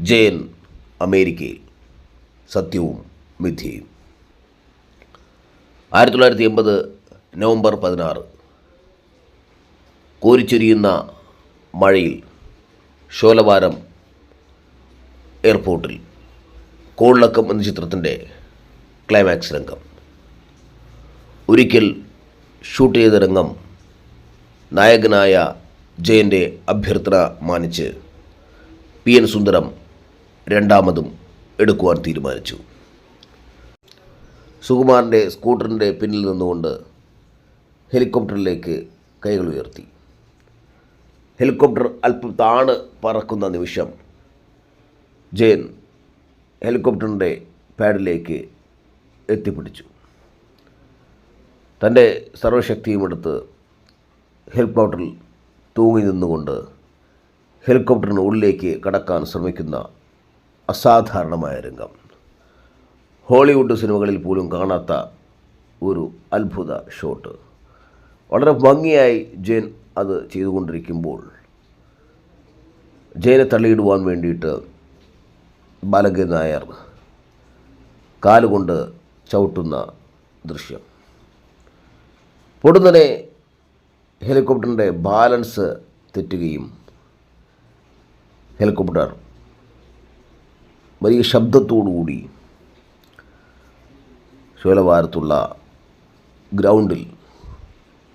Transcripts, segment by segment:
ജയൻ അമേരിക്കയിൽ. സത്യവും മിഥ്യയും. ആയിരത്തി തൊള്ളായിരത്തി എൺപത് നവംബർ പതിനാറ്. കോരിച്ചൊരിയുന്ന മഴയിൽ ഷോലവാരം എയർപോർട്ടിൽ കോളിളക്കം എന്ന ചിത്രത്തിന്റെ ക്ലൈമാക്സ് രംഗം. ഒരിക്കൽ ഷൂട്ട് ചെയ്ത രംഗം നായകനായ ജയന്റെ അഭ്യർത്ഥന മാനിച്ച് പി എൻ സുന്ദരം രണ്ടാമതും എടുക്കുവാൻ തീരുമാനിച്ചു. സുകുമാരന്റെ സ്കൂട്ടറിന്റെ പിന്നിൽ നിന്നുകൊണ്ട് ഹെലികോപ്റ്ററിലേക്ക് കൈകൾ ഉയർത്തി. ഹെലികോപ്റ്റർ അല്പം താണ് പറക്കുന്ന നിമിഷം ജയൻ ഹെലികോപ്റ്ററിന്റെ പാഡിലേക്ക് എത്തിപ്പിടിച്ചു. തന്റെ സർവശക്തിയും എടുത്ത് ഹെലികോപ്റ്ററിൽ തൂങ്ങി നിന്നുകൊണ്ട് ഹെലികോപ്റ്ററിന് ഉള്ളിലേക്ക് കടക്കാൻ ശ്രമിക്കുന്ന അസാധാരണമായ രംഗം. ഹോളിവുഡ് സിനിമകളിൽ പോലും കാണാത്ത ഒരു അത്ഭുത ഷോട്ട്. വളരെ ഭംഗിയായി ജയൻ അത് ചെയ്തുകൊണ്ടിരിക്കുമ്പോൾ ജയനെ തള്ളിയിടുവാൻ വേണ്ടിയിട്ട് ബാലകൻ നായർ കാലുകൊണ്ട് ചവിട്ടുന്ന ദൃശ്യം. പൊടുന്നനെ ഹെലികോപ്റ്ററിന്റെ ബാലൻസ് തെറ്റുകയും ഹെലികോപ്റ്റർ വലിയ ശബ്ദത്തോടുകൂടി ശോലവാരത്തുള്ള ഗ്രൗണ്ടിൽ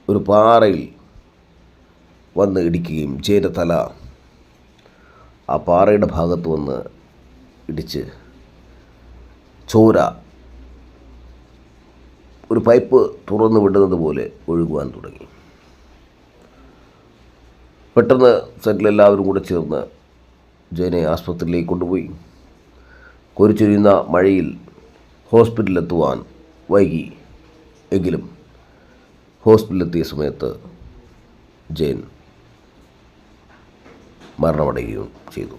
ഒരു പാറയിൽ വന്ന് ഇടിക്കുകയും ജയന്റെ തല ആ പാറയുടെ ഭാഗത്ത് വന്ന് ഇടിച്ച് ചോര ഒരു പൈപ്പ് തുറന്നു വിടുന്നത് പോലെ ഒഴുകുവാൻ തുടങ്ങി. പെട്ടെന്ന് സെറ്റിലെല്ലാവരും കൂടെ ചേർന്ന് ജയനെ ആസ്പത്രിയിലേക്ക് കൊണ്ടുപോയി. കുരിച്ചൊരിയുന്ന മഴയിൽ ഹോസ്പിറ്റലിലെത്തുവാൻ വൈകി. എങ്കിലും ഹോസ്പിറ്റലിലെത്തിയ സമയത്ത് ജയൻ മരണമടയുകയും ചെയ്തു.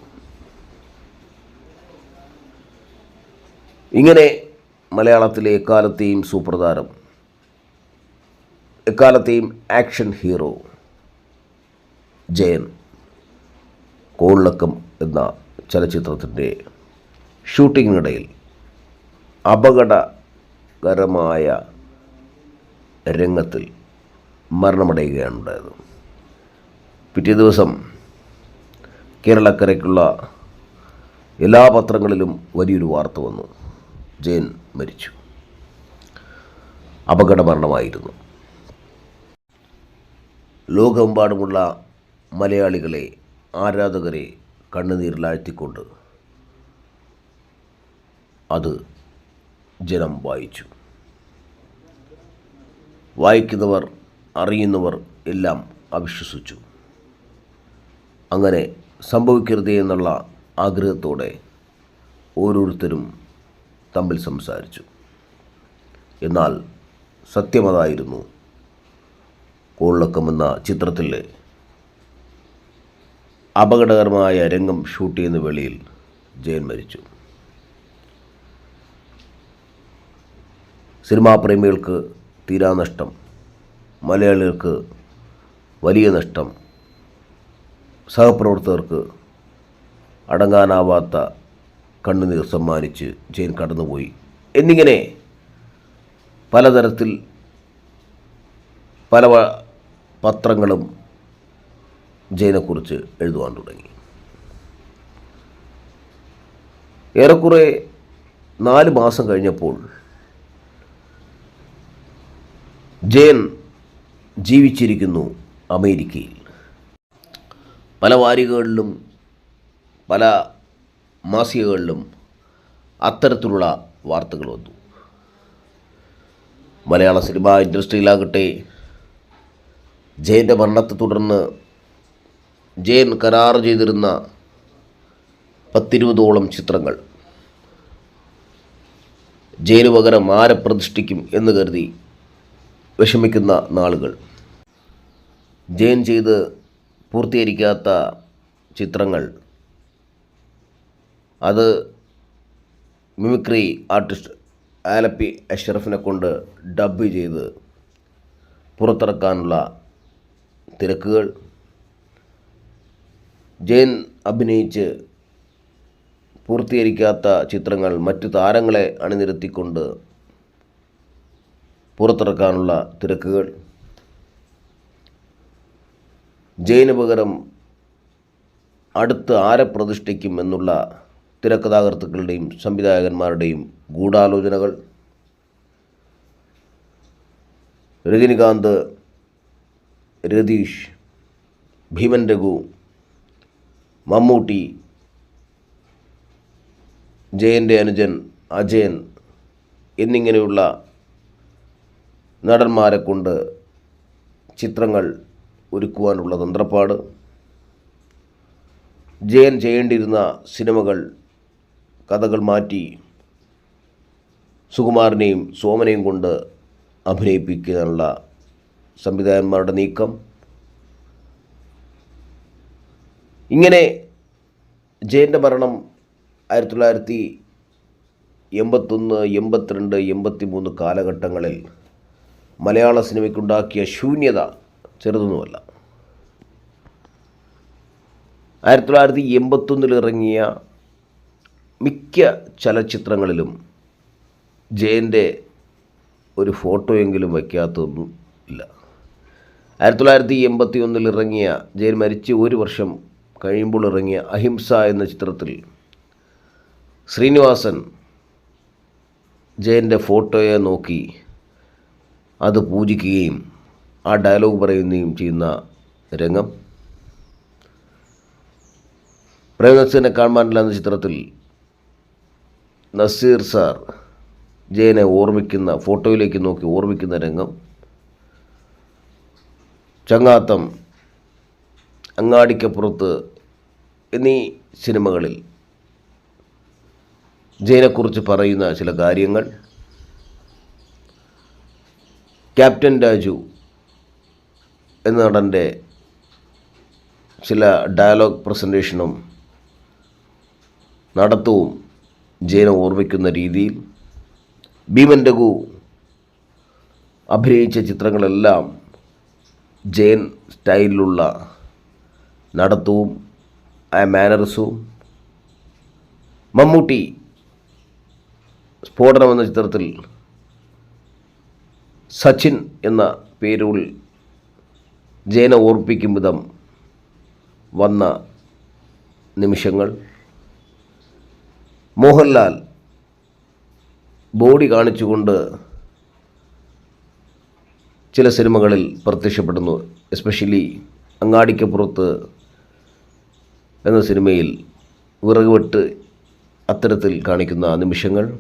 ഇങ്ങനെ മലയാളത്തിലെ എക്കാലത്തെയും സൂപ്രധാരം എക്കാലത്തെയും ആക്ഷൻ ഹീറോ ജയൻ കോളിളക്കം എന്ന ചലച്ചിത്രത്തിന്റെ ഷൂട്ടിങ്ങിനിടയിൽ അപകടകരമായ രംഗത്തിൽ മരണമടയുകയാണ് ഉണ്ടായത് പിറ്റേ ദിവസം കേരളക്കരയ്ക്കുള്ള എല്ലാ പത്രങ്ങളിലും വലിയൊരു വാർത്ത വന്നു. ജയൻ മരിച്ചു. അപകടമരണമായിരുന്നു. ലോകമെമ്പാടുമുള്ള മലയാളികളെ ആരാധകരെ കണ്ണുനീരിലാഴ്ത്തിക്കൊണ്ട് അത് ജനം വായിച്ചു. വായിക്കുന്നവർ അറിയുന്നവർ എല്ലാം അവിശ്വസിച്ചു. അങ്ങനെ സംഭവിക്കരുതേ എന്നുള്ള ആഗ്രഹത്തോടെ ഓരോരുത്തരും തമ്മിൽ സംസാരിച്ചു. എന്നാൽ സത്യമതായിരുന്നു കോളിളക്കം എന്ന ചിത്രത്തിലെ അപകടകരമായ രംഗം ഷൂട്ട് ചെയ്യുന്ന വേളയിൽ ജയൻ മരിച്ചു. സിനിമാ പ്രേമികൾക്ക് തീരാ നഷ്ടം. മലയാളികൾക്ക് വലിയ നഷ്ടം. സഹപ്രവർത്തകർക്ക് അടങ്ങാനാവാത്ത കണ്ണുനീർ സമ്മാനിച്ച് ജയിൻ കടന്നുപോയി. എന്നിങ്ങനെ പലതരത്തിൽ പല പത്രങ്ങളും ജയനെക്കുറിച്ച് എഴുതുവാൻ തുടങ്ങി. ഏറെക്കുറെ നാല് മാസം കഴിഞ്ഞപ്പോൾ ജയൻ ജീവിച്ചിരിക്കുന്നു അമേരിക്കയിൽ. പല വാരികകളിലും പല മാസികകളിലും അത്തരത്തിലുള്ള വാർത്തകൾ വന്നു. മലയാള സിനിമാ ഇൻഡസ്ട്രിയിലാകട്ടെ ജയന്റെ മരണത്തെ തുടർന്ന് ജയൻ കരാർ ചെയ്തിരുന്ന പത്തിരുപതോളം ചിത്രങ്ങൾ ജയന് പകരം ആരെ പ്രതിഷ്ഠിക്കും എന്ന് കരുതി വിഷമിക്കുന്ന നാളുകൾ. ജയൻ ചെയ്ത് പൂർത്തീകരിക്കാത്ത ചിത്രങ്ങൾ. അത് മിമിക്രി ആർട്ടിസ്റ്റ് ആലപ്പി അഷ്റഫിനെ കൊണ്ട് ഡബ് ചെയ്ത് പുറത്തിറക്കാനുള്ള തിരക്കുകൾ. ജയൻ അഭിനയിച്ച് പൂർത്തീകരിക്കാത്ത ചിത്രങ്ങൾ മറ്റു താരങ്ങളെ അണിനിരത്തിക്കൊണ്ട് പുറത്തിറക്കാനുള്ള തിരക്കുകൾ. ജയിന് പകരം അടുത്ത് ആരെ പ്രതിഷ്ഠിക്കും എന്നുള്ള തിരക്കഥാകൃത്തുക്കളുടെയും സംവിധായകന്മാരുടെയും ഗൂഢാലോചനകൾ. രജനികാന്ത് രതീഷ് ഭീമൻ രഘു മമ്മൂട്ടി ജയന്റെ അനുജൻ അജയൻ എന്നിങ്ങനെയുള്ള നടന്മാരെ കൊണ്ട് ചിത്രങ്ങൾ ഒരുക്കുവാനുള്ള തന്ത്രപ്പാട്. ജയൻ ചെയ്യേണ്ടിയിരുന്ന സിനിമകൾ കഥകൾ മാറ്റി സുകുമാരനെയും സോമനെയും കൊണ്ട് അഭിനയിപ്പിക്കാനുള്ള സംവിധായകന്മാരുടെ നീക്കം. ഇങ്ങനെ ജയന്റെ മരണം ആയിരത്തി തൊള്ളായിരത്തി എൺപത്തൊന്ന് എൺപത്തിരണ്ട് എൺപത്തി മൂന്ന് കാലഘട്ടങ്ങളിൽ മലയാള സിനിമയ്ക്കുണ്ടാക്കിയ ശൂന്യത ചെറുതൊന്നുമല്ല. ആയിരത്തി തൊള്ളായിരത്തി എൺപത്തൊന്നിൽ ഇറങ്ങിയ മിക്ക ചലച്ചിത്രങ്ങളിലും ജയന്റെ ഒരു ഫോട്ടോയെങ്കിലും വയ്ക്കാത്തൊന്നും ഇല്ല. ആയിരത്തി തൊള്ളായിരത്തി എൺപത്തി ഒന്നിൽ ഇറങ്ങിയ ജയൻ മരിച്ച് ഒരു വർഷം കഴിയുമ്പോൾ ഇറങ്ങിയ അഹിംസ എന്ന ചിത്രത്തിൽ ശ്രീനിവാസൻ ജയന്റെ ഫോട്ടോയെ നോക്കി അത് പൂജിക്കുകയും ആ ഡയലോഗ് പറയുകയും ചെയ്യുന്ന രംഗം. പ്രേമനസീറിനെ കാണാനില്ല എന്ന ചിത്രത്തിൽ നസീർ സാർ ജയനെ ഓർമ്മിക്കുന്ന ഫോട്ടോയിലേക്ക് നോക്കി ഓർമ്മിക്കുന്ന രംഗം. ചങ്ങാത്തം അങ്ങാടിക്കപ്പുറത്ത് എന്നീ സിനിമകളിൽ ജയനെക്കുറിച്ച് പറയുന്ന ചില കാര്യങ്ങൾ. ക്യാപ്റ്റൻ രാജു എന്ന നടന്റെ ചില ഡയലോഗ് പ്രസന്റേഷനും നടത്തവും ജയനെ ഓർമ്മിക്കുന്ന രീതിയിൽ ഭീമൻ രഘു അഭിനയിച്ച ചിത്രങ്ങളെല്ലാം ജയൻ സ്റ്റൈലിലുള്ള നടത്തവും ആ മാനറിസവും മമ്മൂട്ടി സ്ഫോടനം എന്ന ചിത്രത്തിൽ സച്ചിൻ എന്ന പേരുൾ ജേന ഓർപ്പിക്കും വിധം വന്ന നിമിഷങ്ങൾ. മോഹൻലാൽ ബോഡി കാണിച്ചുകൊണ്ട് ചില സിനിമകളിൽ പ്രത്യക്ഷപ്പെടുന്നു. എസ്പെഷ്യലി അങ്ങാടിക്കപ്പുറത്ത് എന്ന സിനിമയിൽ വിറകുവെട്ട് അത്തരത്തിൽ കാണിക്കുന്ന നിമിഷങ്ങൾ.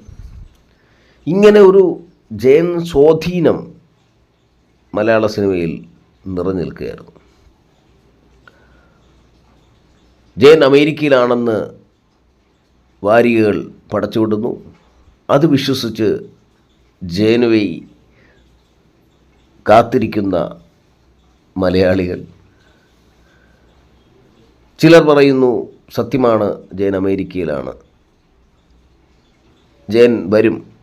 ഇങ്ങനെ ഒരു ജയൻ സ്വാധീനം മലയാള സിനിമയിൽ നിറഞ്ഞു നിൽക്കുകയായിരുന്നു ജയൻ അമേരിക്കയിലാണെന്ന് വാരികകൾ പടച്ചുവിടുന്നു. അത് വിശ്വസിച്ച് ജയനുവൈ കാത്തിരിക്കുന്ന മലയാളികൾ. ചിലർ പറയുന്നു സത്യമാണ് ജയൻ അമേരിക്കയിലാണ്. ജയൻ വരും.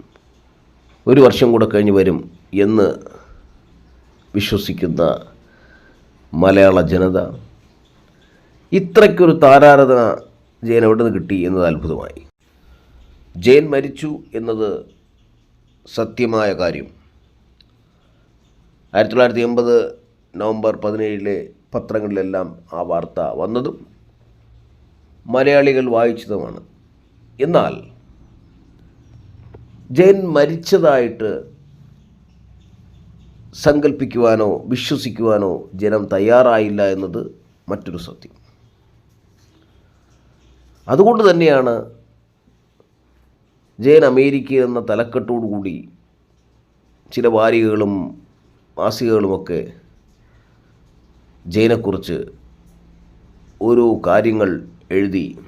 ഒരു വർഷം കൂടെ കഴിഞ്ഞ് വരും എന്ന് വിശ്വസിക്കുന്ന മലയാള ജനത ഇത്രയ്ക്കൊരു താരാരാധന ജയൻ എവിടെ നിന്ന് കിട്ടി എന്നത് അത്ഭുതമായി. ജയൻ മരിച്ചു എന്നത് സത്യമായ കാര്യം. ആയിരത്തി തൊള്ളായിരത്തി എൺപത് നവംബർ പതിനേഴിലെ പത്രങ്ങളിലെല്ലാം ആ വാർത്ത വന്നതും മലയാളികൾ വായിച്ചതുമാണ്. എന്നാൽ ജയൻ മരിച്ചതായിട്ട് സങ്കല്പിക്കുവാനോ വിശ്വസിക്കുവാനോ ജനം തയ്യാറായില്ല എന്നത് മറ്റൊരു സത്യം. അതുകൊണ്ട് തന്നെയാണ് ജയൻ അമേരിക്ക എന്ന തലക്കെട്ടോടുകൂടി ചില വാരികകളും മാസികകളുമൊക്കെ ജയനെക്കുറിച്ച് ഓരോ കാര്യങ്ങൾ എഴുതി.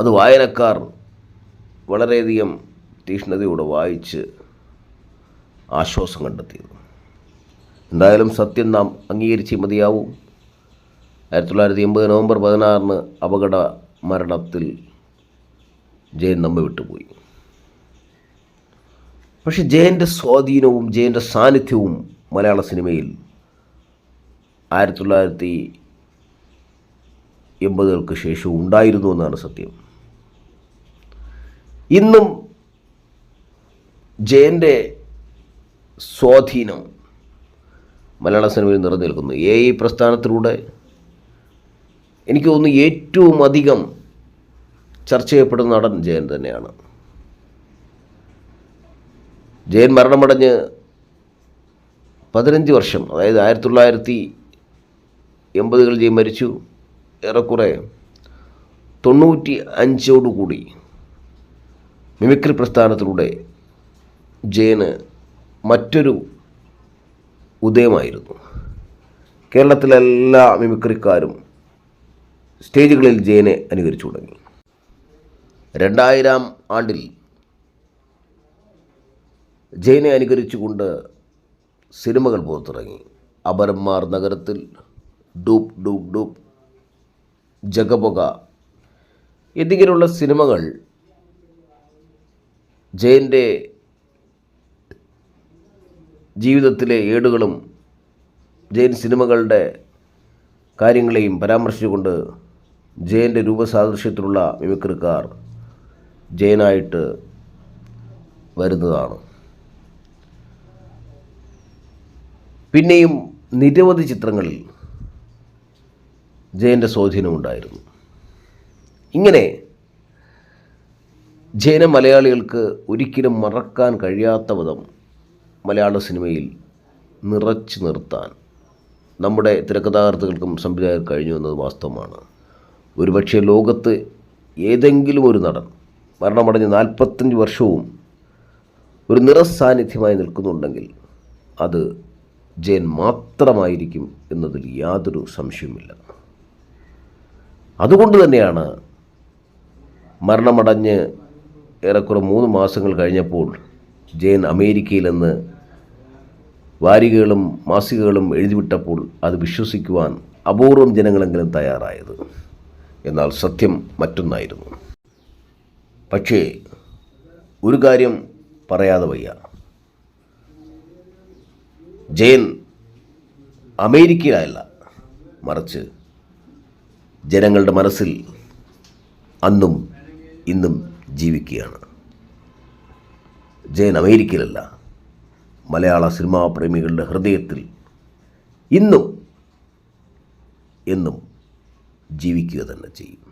അത് വായനക്കാർ വളരെയധികം തീഷ്ണതയോടെ വായിച്ച് ആശ്വാസം കണ്ടെത്തിയത്. എന്തായാലും സത്യം നാം അംഗീകരിച്ചേ മതിയാവും. ആയിരത്തി തൊള്ളായിരത്തി എൺപത് നവംബർ പതിനാറിന് അപകട മരണത്തിൽ ജയൻ നമ്മെ വിട്ടുപോയി. പക്ഷെ ജയന്റെ സ്വാധീനവും ജയന്റെ സാന്നിധ്യവും മലയാള സിനിമയിൽ ആയിരത്തി തൊള്ളായിരത്തി എൺപതുകൾക്ക് ശേഷവും ഉണ്ടായിരുന്നു എന്നാണ് സത്യം. ഇന്നും ജയന്റെ സ്വാധീനം മലയാള സിനിമയിൽ നിറഞ്ഞു എ ഐ പ്രസ്ഥാനത്തിലൂടെ എനിക്ക് തോന്നുന്നു ഏറ്റവും അധികം ചർച്ച ചെയ്യപ്പെടുന്ന നടൻ ജയൻ തന്നെയാണ്. ജയൻ മരണമടഞ്ഞ് പതിനഞ്ച് വർഷം അതായത് ആയിരത്തി തൊള്ളായിരത്തി എൺപതുകളിൽ ജയൻ മരിച്ചു. ഏറെക്കുറെ തൊണ്ണൂറ്റി അഞ്ചോടുകൂടി മിമിക്രി പ്രസ്ഥാനത്തിലൂടെ ജയന് മറ്റൊരു ഉദയമായിരുന്നു. കേരളത്തിലെ എല്ലാ മിമിക്രിക്കാരും സ്റ്റേജുകളിൽ ജയനെ അനുകരിച്ചു തുടങ്ങി. രണ്ടായിരം ആണ്ടിൽ ജയനെ അനുകരിച്ചുകൊണ്ട് സിനിമകൾ പുറത്തിറങ്ങി അപരന്മാർ നഗരത്തിൽ ഡൂപ് ഡൂപ് ഡൂപ് ജഗപൊക എന്നിങ്ങനെയുള്ള സിനിമകൾ ജയന്റെ ജീവിതത്തിലെ ഏടുകളും ജയൻ സിനിമകളുടെ കാര്യങ്ങളെയും പരാമർശിച്ചുകൊണ്ട് ജയന്റെ രൂപസാദൃശ്യത്തിലുള്ള മിമിക്രിക്കാർ ജയനായിട്ട് വരുന്നതാണ്. പിന്നെയും നിരവധി ചിത്രങ്ങളിൽ ജയന്റെ സ്വാധീനമുണ്ടായിരുന്നു. ഇങ്ങനെ ജയന മലയാളികൾക്ക് ഒരിക്കലും മറക്കാൻ കഴിയാത്ത വിധം മലയാള സിനിമയിൽ നിറച്ചു നിർത്താൻ നമ്മുടെ തിരക്കഥാകൃത്തുകൾക്കും സംവിധായകർ കഴിഞ്ഞു എന്നത് വാസ്തവമാണ്. ഒരുപക്ഷെ ലോകത്ത് ഏതെങ്കിലും ഒരു നടൻ മരണമടഞ്ഞ് നാൽപ്പത്തഞ്ച് വർഷവും ഒരു നിറസാന്നിധ്യമായി നിൽക്കുന്നുണ്ടെങ്കിൽ അത് ജയൻ മാത്രമായിരിക്കും എന്നതിൽ യാതൊരു സംശയവുമില്ല. അതുകൊണ്ട് തന്നെയാണ് മരണമടഞ്ഞ് ഏറെക്കുറെ മൂന്ന് മാസങ്ങൾ കഴിഞ്ഞപ്പോൾ ജയൻ അമേരിക്കയിലെന്ന് വാരികകളും മാസികകളും എഴുതിവിട്ടപ്പോൾ അത് വിശ്വസിക്കുവാൻ അപൂർവം ജനങ്ങളെങ്കിലും തയ്യാറായത്. എന്നാൽ സത്യം മറ്റൊന്നായിരുന്നു. പക്ഷേ ഒരു കാര്യം പറയാതെ വയ്യ. ജയൻ അമേരിക്കയിലല്ല മറിച്ച് ജനങ്ങളുടെ മനസ്സിൽ അന്നും ഇന്നും ജീവിക്കുകയാണ്. ജയൻ അമേരിക്കയിലല്ല മലയാള സിനിമാ പ്രേമികളുടെ ഹൃദയത്തിൽ ഇന്നും എന്നും ജീവിക്കുക തന്നെ ചെയ്യും.